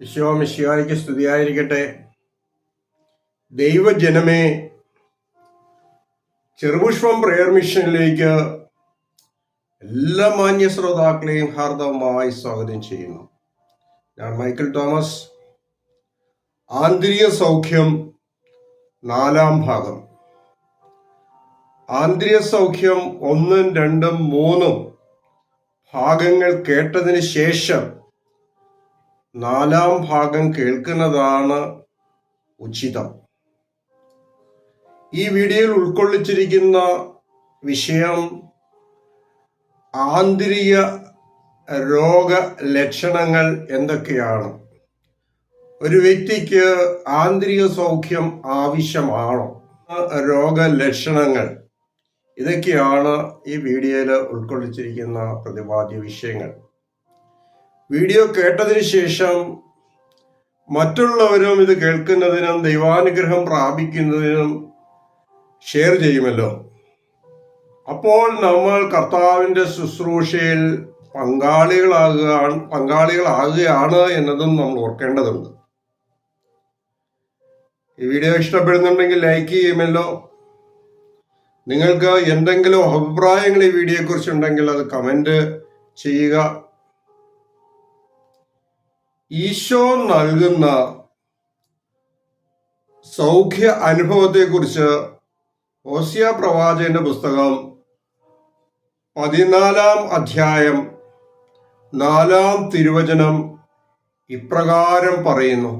വിശ്വ മിശിഹായിക്ക് സ്തുതിയായിരിക്കട്ടെ. ദൈവജനമേ ചെറുപുഷ്പം പ്രയർ മിഷനിലേക്ക് എല്ലാ മാന്യ ശ്രോതാക്കളെയും ഹാർദവമായി സ്വാഗതം ചെയ്യുന്നു. ഞാൻ മൈക്കിൾ തോമസ്. ആന്തരിക സൗഖ്യം നാലാം ഭാഗം. ആന്തരിക സൗഖ്യം ഒന്നും രണ്ടും മൂന്നും ഭാഗങ്ങൾ കേട്ടതിന് ശേഷം നാലാം ഭാഗം കേൾക്കുന്നതാണ് ഉചിതം. ഈ വീഡിയോയിൽ ഉൾക്കൊള്ളിച്ചിരിക്കുന്ന വിഷയം ആന്തരിക രോഗ ലക്ഷണങ്ങൾ എന്തൊക്കെയാണ്? ഒരു വ്യക്തിക്ക് ആന്തരിക സൗഖ്യം ആവശ്യമാണോ? രോഗലക്ഷണങ്ങൾ ഇതൊക്കെയാണ് ഈ വീഡിയോയിൽ ഉൾക്കൊള്ളിച്ചിരിക്കുന്ന പ്രതിപാദ്യ വിഷയങ്ങൾ. വീഡിയോ കേട്ടതിന് ശേഷം മറ്റുള്ളവരും ഇത് കേൾക്കുന്നതിനും ദൈവാനുഗ്രഹം പ്രാപിക്കുന്നതിനും ഷെയർ ചെയ്യുമല്ലോ. അപ്പോൾ നമ്മൾ കർത്താവിന്റെ ശുശ്രൂഷയിൽ പങ്കാളികളാകുകയാണ് പങ്കാളികളാകുകയാണ് എന്നതും നമ്മൾ ഓർക്കേണ്ടതുണ്ട്. ഈ വീഡിയോ ഇഷ്ടപ്പെടുന്നുണ്ടെങ്കിൽ ലൈക്ക് ചെയ്യുമല്ലോ. നിങ്ങൾക്ക് എന്തെങ്കിലും അഭിപ്രായങ്ങൾ ഈ വീഡിയോയെക്കുറിച്ച് ഉണ്ടെങ്കിൽ അത് കമന്റ് ചെയ്യുക. ഈശോ നൽകുന്ന സൗഖ്യ അനുഭവത്തെക്കുറിച്ച് ഓസിയ പ്രവാചകന്റെ പുസ്തകം പതിനാലാം അധ്യായം നാലാം തിരുവചനം ഇപ്രകാരം പറയുന്നു.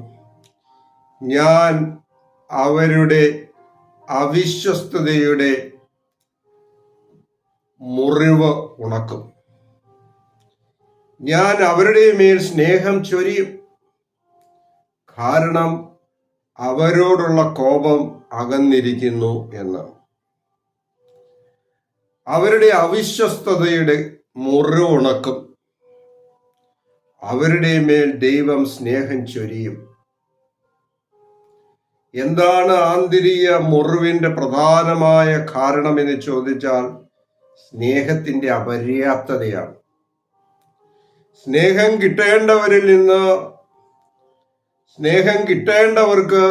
ഞാൻ അവരുടെ അവിശ്വസ്തതയുടെ മുറിവ് ഉണക്കും. ഞാൻ അവരുടെ മേൽ സ്നേഹം ചൊരിയും. കാരണം അവരോടുള്ള കോപം അകന്നിരിക്കുന്നു എന്ന്. അവരുടെ അവിശ്വസ്തതയുടെ മുറിവുണക്കും അവരുടെ മേൽ ദൈവം സ്നേഹം ചൊരിയും. എന്താണ് ആന്തരിക മുറിവിന്റെ പ്രധാനമായ കാരണമെന്ന് ചോദിച്ചാൽ സ്നേഹത്തിന്റെ അപര്യാപ്തതയാണ്. സ്നേഹം കിട്ടേണ്ടവരിൽ നിന്ന് സ്നേഹം കിട്ടേണ്ടവർക്ക്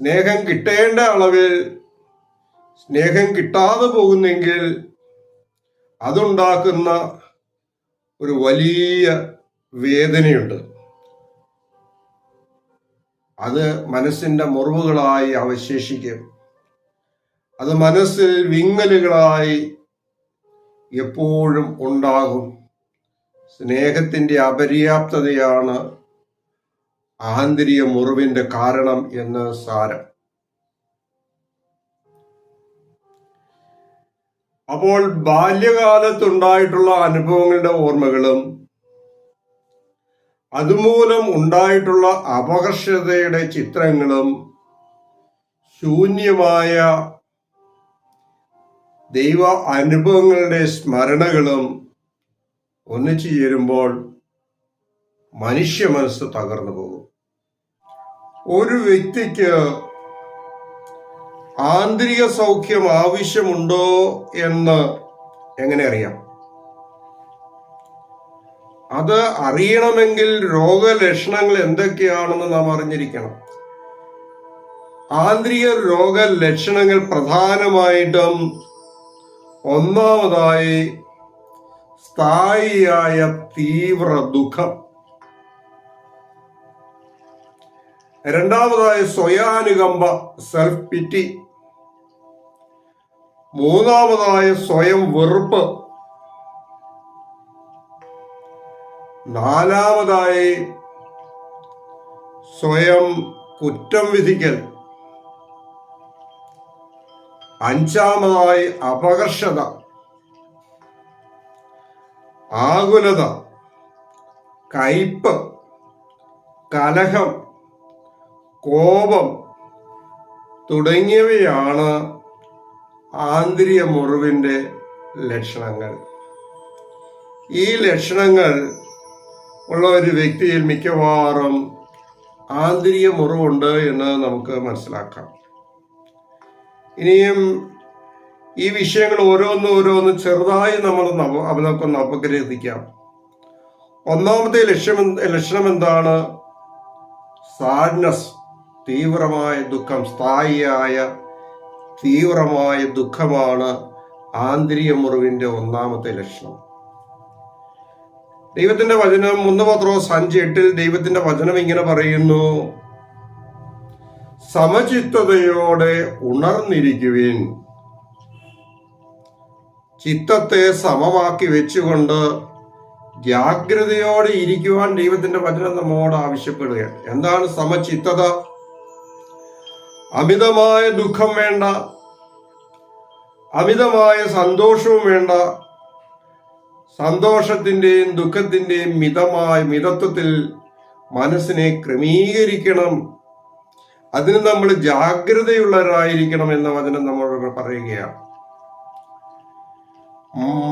സ്നേഹം കിട്ടേണ്ട അളവിൽ സ്നേഹം കിട്ടാതെ പോകുന്നെങ്കിൽ അതുണ്ടാക്കുന്ന ഒരു വലിയ വേദനയുണ്ട്. അത് മനസ്സിന്റെ മുറിവുകളായി അവശേഷിക്കും. അത് മനസ്സിൽ വിങ്ങലുകളായി എപ്പോഴും ഉണ്ടാകും. സ്നേഹത്തിന്റെ അപര്യാപ്തതയാണ് ആന്തരിക മുറിവിന്റെ കാരണം എന്ന് സാരം. അപ്പോൾ ബാല്യകാലത്തുണ്ടായിട്ടുള്ള അനുഭവങ്ങളുടെ ഓർമ്മകളും അതുമൂലം ഉണ്ടായിട്ടുള്ള അപകർഷതയുടെ ചിത്രങ്ങളും ശൂന്യമായ ദൈവ അനുഭവങ്ങളുടെ സ്മരണകളും ഒന്നിച്ചു ചേരുമ്പോൾ മനുഷ്യ മനസ്സ് തകർന്നു പോകും. ഒരു വ്യക്തിക്ക് ആന്തരിക സൗഖ്യം ആവശ്യമുണ്ടോ എന്ന് എങ്ങനെ അറിയാം? അത് അറിയണമെങ്കിൽ രോഗലക്ഷണങ്ങൾ എന്തൊക്കെയാണെന്ന് നാം അറിഞ്ഞിരിക്കണം. ആന്തരിക രോഗലക്ഷണങ്ങൾ പ്രധാനമായിട്ടും ഒന്നാമതായി സ്ഥായിയായ തീവ്ര ദുഃഖം രണ്ടാമതായി സ്വയാനുകമ്പ സെൽഫ് പിറ്റി മൂന്നാമതായ സ്വയം വെറുപ്പ്. നാലാമതായി സ്വയം കുറ്റം വിധിക്കൽ. അഞ്ചാമതായി അപകർഷത. ആകുലത കയ്പ് കലഹം കോപം തുടങ്ങിയവയാണ് ആന്തരിക മുറിവിന്റെ ലക്ഷണങ്ങൾ. ഈ ലക്ഷണങ്ങൾ ഉള്ള ഒരു വ്യക്തിയിൽ മിക്കവാറും ആന്തരിക മുറിവുണ്ട് എന്ന് നമുക്ക് മനസ്സിലാക്കാം. ഇനിയും ഈ വിഷയങ്ങൾ ഓരോന്ന് ഓരോന്ന് ചെറുതായി നമ്മൾ നമുക്കൊന്ന് അപഗ്രഥിക്കാം. ഒന്നാമത്തെ ലക്ഷ്യം ലക്ഷണം എന്താണ്? സാഡ്നസ് തീവ്രമായ ദുഃഖം സ്ഥായിയായ തീവ്രമായ ദുഃഖമാണ് ആന്തരിക മുറിവിന്റെ ഒന്നാമത്തെ ലക്ഷണം. ദൈവത്തിന്റെ വചനം മൂന്ന് പത്രോസ് അഞ്ച് എട്ടിൽ ദൈവത്തിന്റെ വചനം ഇങ്ങനെ പറയുന്നു. സമചിത്തതയോടെ ഉണർന്നിരിക്കുവിൻ. ചിത്തത്തെ സമമാക്കി വെച്ചുകൊണ്ട് ജാഗ്രതയോടെ ഇരിക്കുവാൻ ദൈവത്തിന്റെ വചനം നമ്മോട് ആവശ്യപ്പെടുകയാണ്. എന്താണ് സമചിത്തത? അമിതമായ ദുഃഖം വേണ്ട അമിതമായ സന്തോഷവും വേണ്ട സന്തോഷത്തിന്റെയും ദുഃഖത്തിന്റെയും മിതമായ മിതത്വത്തിൽ മനസ്സിനെ ക്രമീകരിക്കണം. അതിന് നമ്മൾ ജാഗ്രതയുള്ളവരായിരിക്കണം എന്ന വചനം നമ്മളോട് പറയുകയാണ്.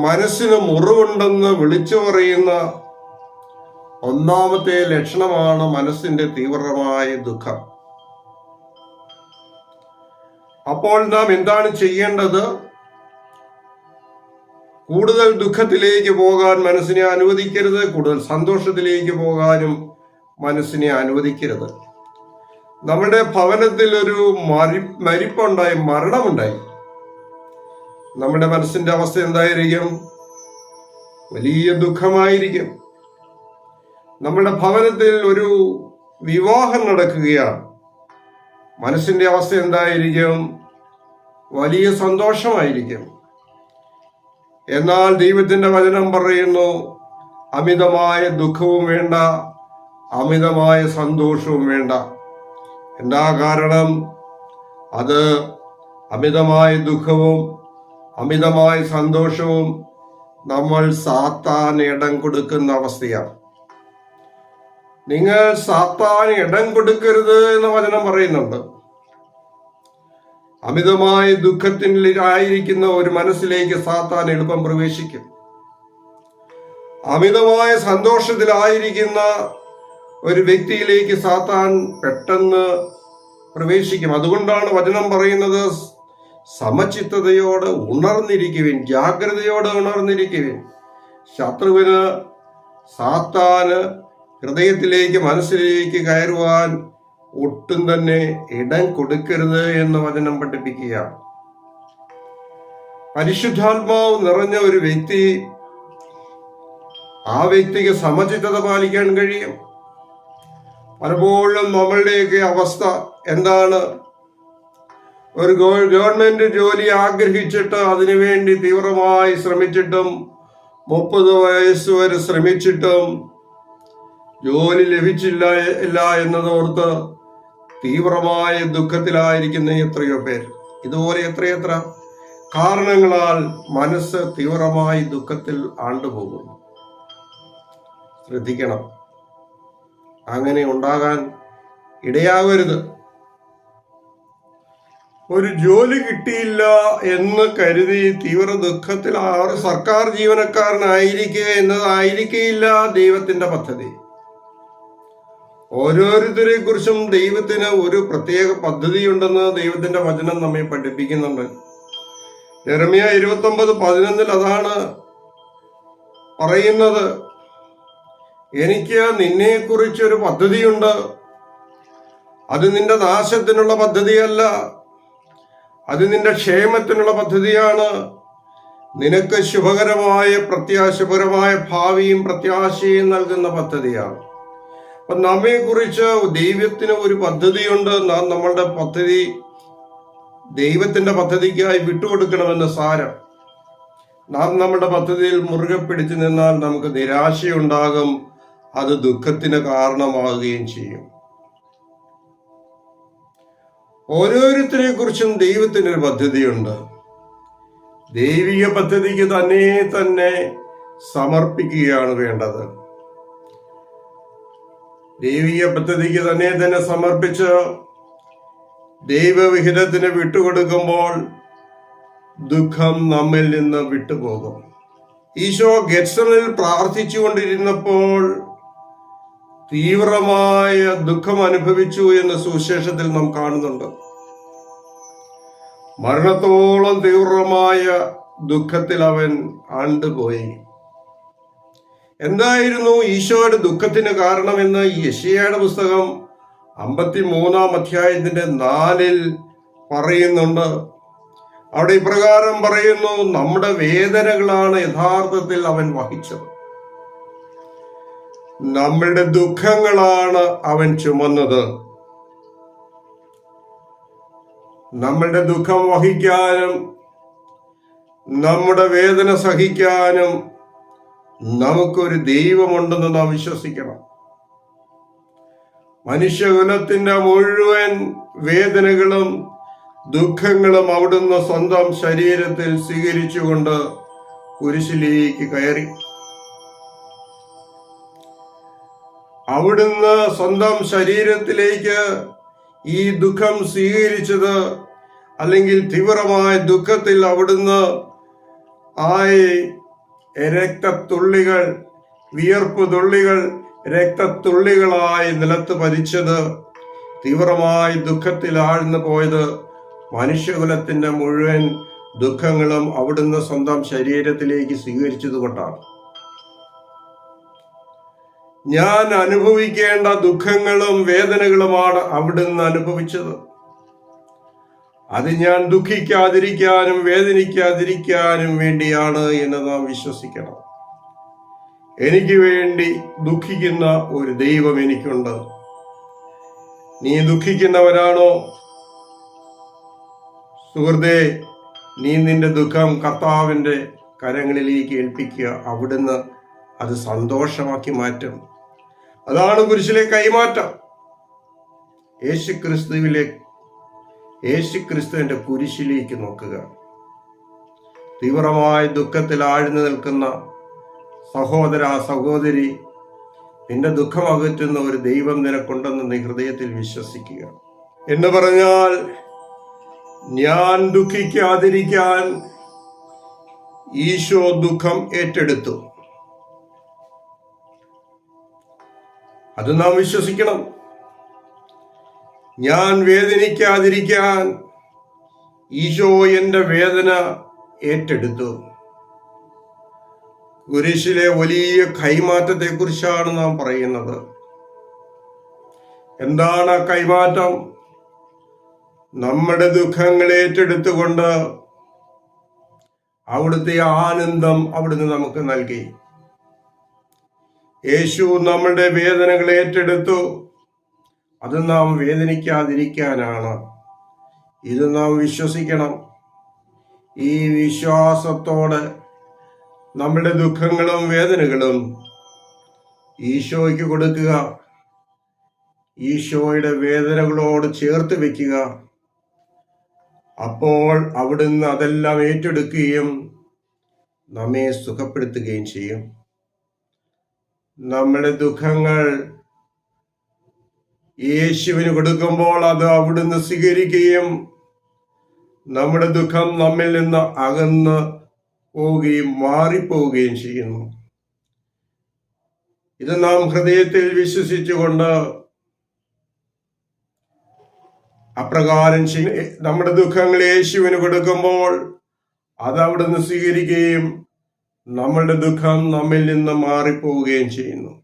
മനസ്സിന് മുറിവുണ്ടെന്ന് വിളിച്ചു പറയുന്ന ഒന്നാമത്തെ ലക്ഷണമാണ് മനസ്സിന്റെ തീവ്രമായ ദുഃഖം. അപ്പോൾ നാം എന്താണ് ചെയ്യേണ്ടത്? കൂടുതൽ ദുഃഖത്തിലേക്ക് പോകാൻ മനസ്സിനെ അനുവദിക്കരുത് കൂടുതൽ സന്തോഷത്തിലേക്ക് പോകാനും മനസ്സിനെ അനുവദിക്കരുത്. നമ്മുടെ ഭവനത്തിൽ ഒരു മരി മരിപ്പുണ്ടായി മരണമുണ്ടായി. നമ്മുടെ മനസ്സിന്റെ അവസ്ഥ എന്തായിരിക്കും? വലിയ ദുഃഖമായിരിക്കും. നമ്മുടെ ഭവനത്തിൽ ഒരു വിവാഹം നടക്കുകയാണ്. മനസ്സിന്റെ അവസ്ഥ എന്തായിരിക്കും? വലിയ സന്തോഷമായിരിക്കും. എന്നാൽ ദൈവത്തിന്റെ വചനം പറയുന്നു അമിതമായ ദുഃഖവും വേണ്ട അമിതമായ സന്തോഷവും വേണ്ട. എന്താ കാരണം? അത് അമിതമായ ദുഃഖവും അമിതമായ സന്തോഷവും നമ്മൾ സാത്താൻ ഇടം കൊടുക്കുന്ന അവസ്ഥയാണ്. നിങ്ങൾ സാത്താൻ ഇടം കൊടുക്കരുത് എന്ന വചനം പറയുന്നുണ്ട്. അമിതമായ ദുഃഖത്തിലായിരിക്കുന്ന ഒരു മനസ്സിലേക്ക് സാത്താൻ എളുപ്പം പ്രവേശിക്കും. അമിതമായ സന്തോഷത്തിലായിരിക്കുന്ന ഒരു വ്യക്തിയിലേക്ക് സാത്താൻ പെട്ടെന്ന് പ്രവേശിക്കും. അതുകൊണ്ടാണ് വചനം പറയുന്നത് സമചിത്തതയോടെ ഉണർന്നിരിക്കുവിൻ ജാഗ്രതയോടെ ഉണർന്നിരിക്കുവിൻ. ശത്രുവിന് സാത്താന് ഹൃദയത്തിലേക്ക് മനസ്സിലേക്ക് കയറുവാൻ ഒട്ടും തന്നെ ഇടം കൊടുക്കരുത് എന്ന് വചനം പഠിപ്പിക്കുക പരിശുദ്ധാത്മാവ് നിറഞ്ഞ ഒരു വ്യക്തി ആ വ്യക്തിക്ക് സമചിത്തത പാലിക്കാൻ കഴിയും. പലപ്പോഴും നമ്മളുടെയൊക്കെ അവസ്ഥ എന്താണ്? ഒരു ഗവൺമെന്റ് ജോലി ആഗ്രഹിച്ചിട്ട് അതിനുവേണ്ടി തീവ്രമായി ശ്രമിച്ചിട്ടും മുപ്പത് വയസ്സ് വരെ ശ്രമിച്ചിട്ടും ജോലി ലഭിച്ചില്ല ഇല്ല എന്നതോർത്ത് തീവ്രമായ ദുഃഖത്തിലായിരിക്കുന്ന എത്രയോ പേർ. ഇതുപോലെ എത്രയെത്ര കാരണങ്ങളാൽ മനസ്സ് തീവ്രമായി ദുഃഖത്തിൽ ആണ്ടുപോകുന്നു. ശ്രദ്ധിക്കണം. അങ്ങനെ ഉണ്ടാകാൻ ഇടയാകരുത് ഒരു ജോലി കിട്ടിയില്ല എന്ന് കരുതി തീവ്ര ദുഃഖത്തിൽ ഒരു സർക്കാർ ജീവനക്കാരനായിരിക്കുക എന്നതായിരിക്കില്ല ദൈവത്തിന്റെ പദ്ധതി. ഓരോരുത്തരെ കുറിച്ചും ദൈവത്തിന് ഒരു പ്രത്യേക പദ്ധതിയുണ്ടെന്ന് ദൈവത്തിന്റെ വചനം നമ്മെ പഠിപ്പിക്കുന്നുണ്ട്. ജെറമിയ ഇരുപത്തി ഒമ്പത് പതിനൊന്നിൽ അതാണ് പറയുന്നത്. എനിക്ക് നിന്നെ കുറിച്ചൊരു പദ്ധതിയുണ്ട്. അത് നിന്റെ നാശത്തിനുള്ള പദ്ധതിയല്ല. അത് നിന്റെ ക്ഷേമത്തിനുള്ള പദ്ധതിയാണ്. നിനക്ക് ശുഭകരമായ പ്രത്യാശപരമായ ഭാവിയും പ്രത്യാശയും നൽകുന്ന പദ്ധതിയാണ്. അപ്പൊ നമ്മെ കുറിച്ച് ദൈവത്തിന് ഒരു പദ്ധതിയുണ്ട്. നാം നമ്മളുടെ പദ്ധതി ദൈവത്തിന്റെ പദ്ധതിക്കായി വിട്ടുകൊടുക്കണമെന്ന് സാരം. നാം നമ്മുടെ പദ്ധതിയിൽ മുറുകെ പിടിച്ചു നിന്നാൽ നമുക്ക് നിരാശയുണ്ടാകും. അത് ദുഃഖത്തിന് കാരണമാകുകയും ചെയ്യും. ഓരോരുത്തരെ കുറിച്ചും ദൈവത്തിനൊരു പദ്ധതിയുണ്ട്. ദൈവിക പദ്ധതിക്ക് തന്നെ തന്നെ സമർപ്പിക്കുകയാണ് വേണ്ടത്. ദൈവിക പദ്ധതിക്ക് തന്നെ തന്നെ സമർപ്പിച്ച് ദൈവവിഹിതത്തിന് വിട്ടുകൊടുക്കുമ്പോൾ ദുഃഖം നമ്മിൽ നിന്ന് വിട്ടുപോകും. ഈശോ ഗെറ്റ്സണിൽ പ്രാർത്ഥിച്ചുകൊണ്ടിരുന്നപ്പോൾ തീവ്രമായ ദുഃഖം അനുഭവിച്ചു എന്ന സുവിശേഷത്തിൽ നാം കാണുന്നുണ്ട്. മരണത്തോളം തീവ്രമായ ദുഃഖത്തിൽ അവൻ ആണ്ടുപോയി. എന്തായിരുന്നു ഈശോയുടെ ദുഃഖത്തിന് കാരണമെന്ന് യശിയയുടെ പുസ്തകം അമ്പത്തി മൂന്നാം അധ്യായത്തിന്റെ നാലിൽ പറയുന്നുണ്ട്. അവിടെ ഇപ്രകാരം പറയുന്നു നമ്മുടെ വേദനകളാണ് യഥാർത്ഥത്തിൽ അവൻ വഹിച്ചത്. നമ്മളുടെ ദുഃഖങ്ങളാണ് അവൻ ചുമന്നത്. നമ്മളുടെ ദുഃഖം വഹിക്കാനും നമ്മുടെ വേദന സഹിക്കാനും നമുക്കൊരു ദൈവമുണ്ടെന്ന് നാം വിശ്വസിക്കണം. മനുഷ്യകുലത്തിന്റെ മുഴുവൻ വേദനകളും ദുഃഖങ്ങളും അവിടുന്ന് സ്വന്തം ശരീരത്തിൽ സ്വീകരിച്ചുകൊണ്ട് കുരിശിലേക്ക് കയറി. അവിടുന്ന് സ്വന്തം ശരീരത്തിലേക്ക് ഈ ദുഃഖം സ്വീകരിച്ചത് അല്ലെങ്കിൽ തീവ്രമായ ദുഃഖത്തിൽ അവിടുന്ന് ആയി രക്തത്തുള്ളികൾ വിയർപ്പ് തുള്ളികൾ രക്തത്തുള്ളികളായി നിലത്ത് പതിച്ചത് തീവ്രമായി ദുഃഖത്തിൽ ആഴ്ന്നു പോയത് മനുഷ്യകുലത്തിന്റെ മുഴുവൻ ദുഃഖങ്ങളും അവിടുന്ന് സ്വന്തം ശരീരത്തിലേക്ക് സ്വീകരിച്ചതുകൊണ്ടാണ്. ഞാൻ അനുഭവിക്കേണ്ട ദുഃഖങ്ങളും വേദനകളുമാണ് അവിടുന്ന് അനുഭവിച്ചത്. അത് ഞാൻ ദുഃഖിക്കാതിരിക്കാനും വേദനിക്കാതിരിക്കാനും വേണ്ടിയാണ് എന്ന് നാം വിശ്വസിക്കണം. എനിക്ക് വേണ്ടി ദുഃഖിക്കുന്ന ഒരു ദൈവം എനിക്കുണ്ട്. നീ ദുഃഖിക്കുന്നവരാണോ? സുഹൃത്തെ നീ നിന്റെ ദുഃഖം കർത്താവിന്റെ കരങ്ങളിലേക്ക് ഏൽപ്പിക്കുക. അവിടുന്ന് അത് സന്തോഷമാക്കി മാറ്റും. അതാണ് കുരിശിലെ കൈമാറ്റം. യേശു ക്രിസ്തുവിലെ യേശു ക്രിസ്തുവിന്റെ കുരിശിലേക്ക് നോക്കുക. തീവ്രമായ ദുഃഖത്തിൽ ആഴ്ന്നു നിൽക്കുന്ന സഹോദര സഹോദരി നിന്റെ ദുഃഖം അകറ്റുന്ന ഒരു ദൈവം നിനക്കുണ്ടെന്ന് നീ ഹൃദയത്തിൽ വിശ്വസിക്കുക. എന്ന് പറഞ്ഞാൽ ഞാൻ ദുഃഖിക്കാതിരിക്കാൻ ഈശോ ദുഃഖം ഏറ്റെടുത്തു. അത് നാം വിശ്വസിക്കണം. ഞാൻ വേദനിക്കാതിരിക്കാൻ ഈശോ എന്റെ വേദന ഏറ്റെടുത്തു. കുരിശിലെ വലിയ കൈമാറ്റത്തെ കുറിച്ചാണ് നാം പറയുന്നത്. എന്താണ് കൈമാറ്റം? നമ്മുടെ ദുഃഖങ്ങൾ ഏറ്റെടുത്തുകൊണ്ട് അവിടുത്തെ ആനന്ദം അവിടുന്ന് നമുക്ക് നൽകി. യേശു നമ്മളുടെ വേദനകൾ ഏറ്റെടുത്തു. അത് നാം വേദനിക്കാതിരിക്കാനാണ്. ഇത് നാം വിശ്വസിക്കണം. ഈ വിശ്വാസത്തോടെ നമ്മുടെ ദുഃഖങ്ങളും വേദനകളും ഈശോയ്ക്ക് കൊടുക്കുക. ഈശോയുടെ വേദനകളോട് ചേർത്ത് വെക്കുക. അപ്പോൾ അവിടുന്ന് അതെല്ലാം ഏറ്റെടുക്കുകയും നമ്മെ സുഖപ്പെടുത്തുകയും ചെയ്യും. നമ്മുടെ ദുഃഖങ്ങൾ യേശുവിന് കൊടുക്കുമ്പോൾ അത് അവിടുന്ന് സ്വീകരിക്കുകയും നമ്മുടെ ദുഃഖം നമ്മിൽ നിന്ന് അകന്ന് പോവുകയും മാറിപ്പോവുകയും ചെയ്യുന്നു. ഇത് നാം ഹൃദയത്തിൽ വിശ്വസിച്ചുകൊണ്ട് അപ്രകാരം നമ്മുടെ ദുഃഖങ്ങൾ യേശുവിന് കൊടുക്കുമ്പോൾ അത് അവിടുന്ന് സ്വീകരിക്കുകയും നമ്മളുടെ ദുഃഖം നമ്മിൽ നിന്ന് മാറിപ്പോവുകയും ചെയ്യുന്നു.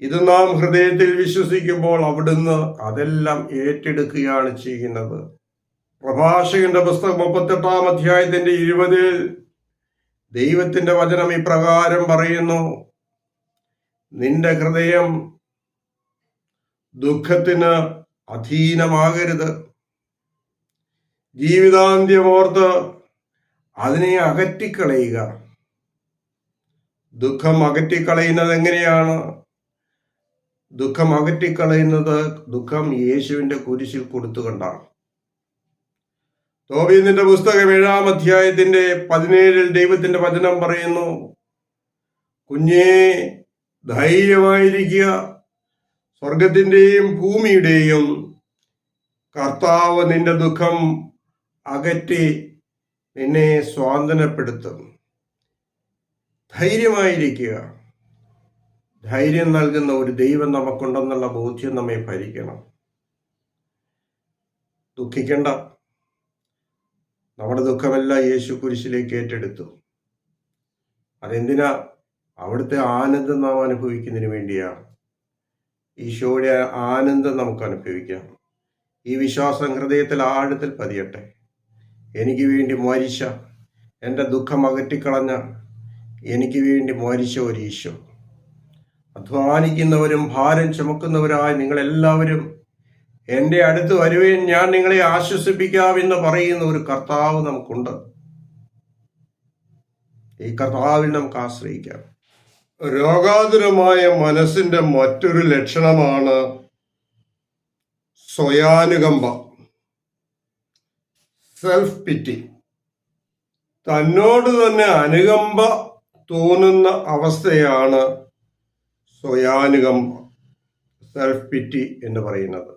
ഇത് നാം ഹൃദയത്തിൽ വിശ്വസിക്കുമ്പോൾ അവിടുന്ന് അതെല്ലാം ഏറ്റെടുക്കുകയാണ് ചെയ്യുന്നത്. പ്രഭാഷകന്റെ പുസ്തകം മുപ്പത്തെട്ടാം അധ്യായത്തിന്റെ ഇരുപതിൽ ദൈവത്തിന്റെ വചനം ഇപ്രകാരം പറയുന്നു നിന്റെ ഹൃദയം ദുഃഖത്തിന് അധീനമാകരുത്. ജീവിതാന്ത്യമോർത്ത് അതിനെ അകറ്റിക്കളയുക. ദുഃഖം അകറ്റിക്കളയുന്നത് എങ്ങനെയാണ്? ദുഃഖം അകറ്റിക്കളയുന്നത് ദുഃഖം യേശുവിന്റെ കുരിശിൽ കൊടുത്തുകൊണ്ടാണ്. തോബീന്നിന്റെ പുസ്തകം ഏഴാം അധ്യായത്തിന്റെ പതിനേഴിൽ ദൈവത്തിന്റെ വചനം പറയുന്നു കുഞ്ഞേ ധൈര്യമായിരിക്കുക. സ്വർഗത്തിന്റെയും ഭൂമിയുടെയും കർത്താവ് നിന്റെ ദുഃഖം അകറ്റി നിന്നെ സ്വാതന്ത്ര്യപ്പെടുത്തും ധൈര്യമായിരിക്കുക. ധൈര്യം നൽകുന്ന ഒരു ദൈവം നമുക്കുണ്ടെന്നുള്ള ബോധ്യം നമ്മെ ഭരിക്കണം. ദുഃഖിക്കണ്ട. നമ്മുടെ ദുഃഖമെല്ലാം യേശു കുരിശിലേക്ക് ഏറ്റെടുത്തു. അതെന്തിനാ? അവിടുത്തെ ആനന്ദം നാം അനുഭവിക്കുന്നതിന് വേണ്ടിയാണ് ഈശോയുടെ ആനന്ദം നമുക്ക് അനുഭവിക്കാം. ഈ വിശ്വാസം ഹൃദയത്തിൽ ആഴത്തിൽ പതിയട്ടെ. എനിക്ക് വേണ്ടി മരിച്ച എന്റെ ദുഃഖം അകറ്റിക്കളഞ്ഞ എനിക്ക് വേണ്ടി മരിച്ച ഒരു ഈശോ. അധ്വാനിക്കുന്നവരും ഭാരം ചുമക്കുന്നവരായ നിങ്ങളെല്ലാവരും എന്റെ അടുത്ത് വരുവേൻ ഞാൻ നിങ്ങളെ ആശ്വസിപ്പിക്കാമെന്ന് പറയുന്ന ഒരു കർത്താവ് നമുക്കുണ്ട്. ഈ കർത്താവിൽ നമുക്ക് ആശ്രയിക്കാം. രോഗാതുരമായ മനസ്സിന്റെ മറ്റൊരു ലക്ഷണമാണ് സ്വയാനുകമ്പ. സെൽഫ് പിറ്റി തന്നോട് തന്നെ അനുകമ്പ തോന്നുന്ന അവസ്ഥയാണ് സ്വയാനുകം സെൽഫ് പിറ്റി എന്ന് പറയുന്നത്.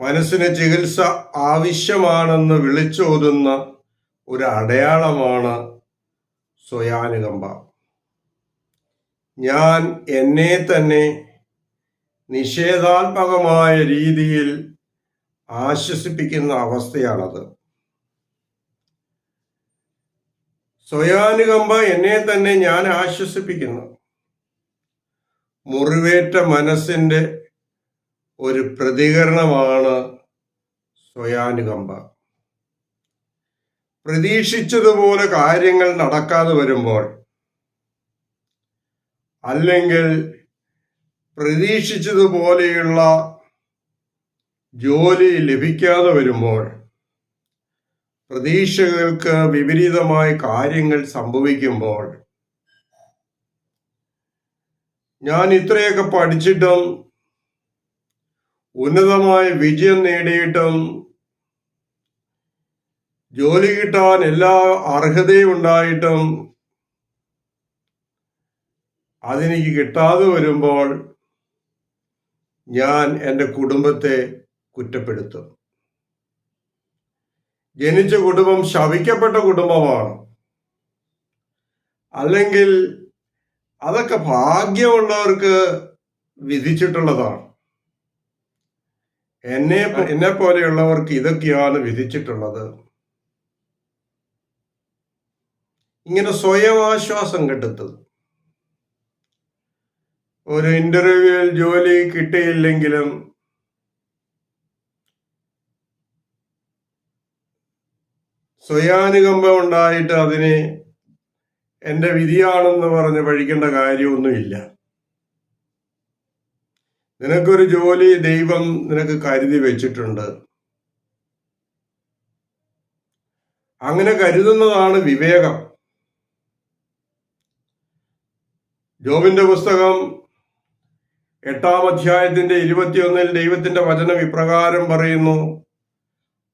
മനസ്സിന് ചികിത്സ ആവശ്യമാണെന്ന് വിളിച്ചോതുന്ന ഒരു അടയാളമാണ് സ്വയാനുകമ്പ. ഞാൻ എന്നെ തന്നെ നിഷേധാത്മകമായ രീതിയിൽ ആശ്വസിപ്പിക്കുന്ന അവസ്ഥയാണത്. സ്വയാനുകമ്പ എന്നെ തന്നെ ഞാൻ ആശ്വസിപ്പിക്കുന്നു. മുറിവേറ്റ മനസ്സിന്റെ ഒരു പ്രതികരണമാണ് സ്വയാനുകമ്പ. പ്രതീക്ഷിച്ചതുപോലെ കാര്യങ്ങൾ നടക്കാതെ വരുമ്പോൾ അല്ലെങ്കിൽ പ്രതീക്ഷിച്ചതുപോലെയുള്ള ജോലി ലഭിക്കാതെ വരുമ്പോൾ പ്രതീക്ഷകൾക്ക് വിപരീതമായ കാര്യങ്ങൾ സംഭവിക്കുമ്പോൾ ഞാൻ ഇത്രയൊക്കെ പഠിച്ചിട്ടും ഉന്നതമായ വിജയം നേടിയിട്ടും ജോലി കിട്ടാൻ എല്ലാ അർഹതയും ഉണ്ടായിട്ടും അതെനിക്ക് കിട്ടാതെ വരുമ്പോൾ ഞാൻ എന്റെ കുടുംബത്തെ കുറ്റപ്പെടുത്തും. ജനിച്ച കുടുംബം ശവിക്കപ്പെട്ട കുടുംബമാണ്. അല്ലെങ്കിൽ അതൊക്കെ ഭാഗ്യമുള്ളവർക്ക് വിധിച്ചിട്ടുള്ളതാണ്. എന്നെ എന്നെ പോലെയുള്ളവർക്ക് ഇതൊക്കെയാണ് വിധിച്ചിട്ടുള്ളത്. ഇങ്ങനെ സ്വയം ആശ്വാസം കിട്ടത്തത് ഒരു ഇന്റർവ്യൂവിൽ ജോലി കിട്ടിയില്ലെങ്കിലും സ്വയാനുകമ്പം ഉണ്ടായിട്ട് അതിനെ എന്റെ വിധിയാണെന്ന് പറഞ്ഞ് പഴിക്കേണ്ട കാര്യമൊന്നുമില്ല. നിനക്കൊരു ജോലി ദൈവം നിനക്ക് കരുതി വെച്ചിട്ടുണ്ട്. അങ്ങനെ കരുതുന്നതാണ് വിവേകം. ജോബിന്റെ പുസ്തകം എട്ടാം അധ്യായത്തിന്റെ ഇരുപത്തിയൊന്നിൽ ദൈവത്തിന്റെ വചനം ഇപ്രകാരം പറയുന്നു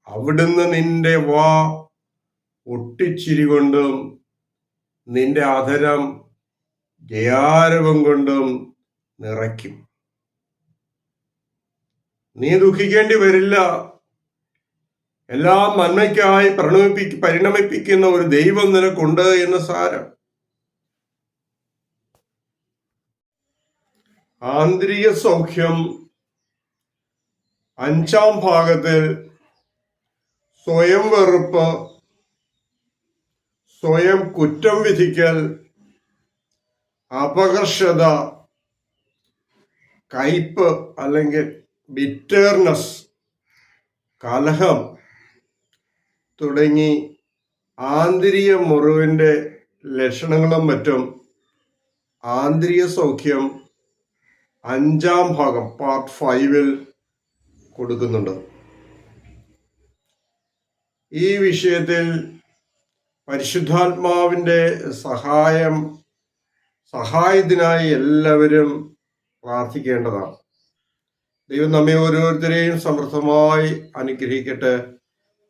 അവിടുന്ന് നിന്റെ വാ ഒട്ടിച്ചിരി കൊണ്ടും നിന്റെ അധരം ജയാരവം കൊണ്ടും നിറയ്ക്കും. നീ ദുഃഖിക്കേണ്ടി വരില്ല. എല്ലാം നന്മയ്ക്കായി പ്രണമിപ്പി പരിണമിപ്പിക്കുന്ന ഒരു ദൈവം നിനക്കുണ്ട് എന്ന് സാരം. ആന്തരിക സൗഖ്യം അഞ്ചാം ഭാഗത്തിൽ സ്വയം വെറുപ്പ് സ്വയം കുറ്റം വിധിക്കൽ അപകർഷത കയ്പ് അല്ലെങ്കിൽ ബിറ്റേർനെസ് കലഹം തുടങ്ങി ആന്തരിക മുറിവിന്റെ ലക്ഷണങ്ങളും മറ്റും ആന്തരിക സൗഖ്യം അഞ്ചാം ഭാഗം പാർട്ട് ഫൈവിൽ കൊടുക്കുന്നുണ്ട്. ഈ വിഷയത്തിൽ പരിശുദ്ധാത്മാവിന്റെ സഹായം സഹായത്തിനായി എല്ലാവരും പ്രാർത്ഥിക്കേണ്ടതാണ്. ദൈവം നമ്മെ ഓരോരുത്തരെയും സമൃദ്ധമായി അനുഗ്രഹിക്കട്ടെ.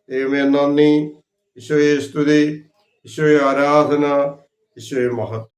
ദൈവമേ നന്ദി. ഈശോയെ സ്തുതി. ഈശോയെ ആരാധന. ഈശോയെ മഹത്വം.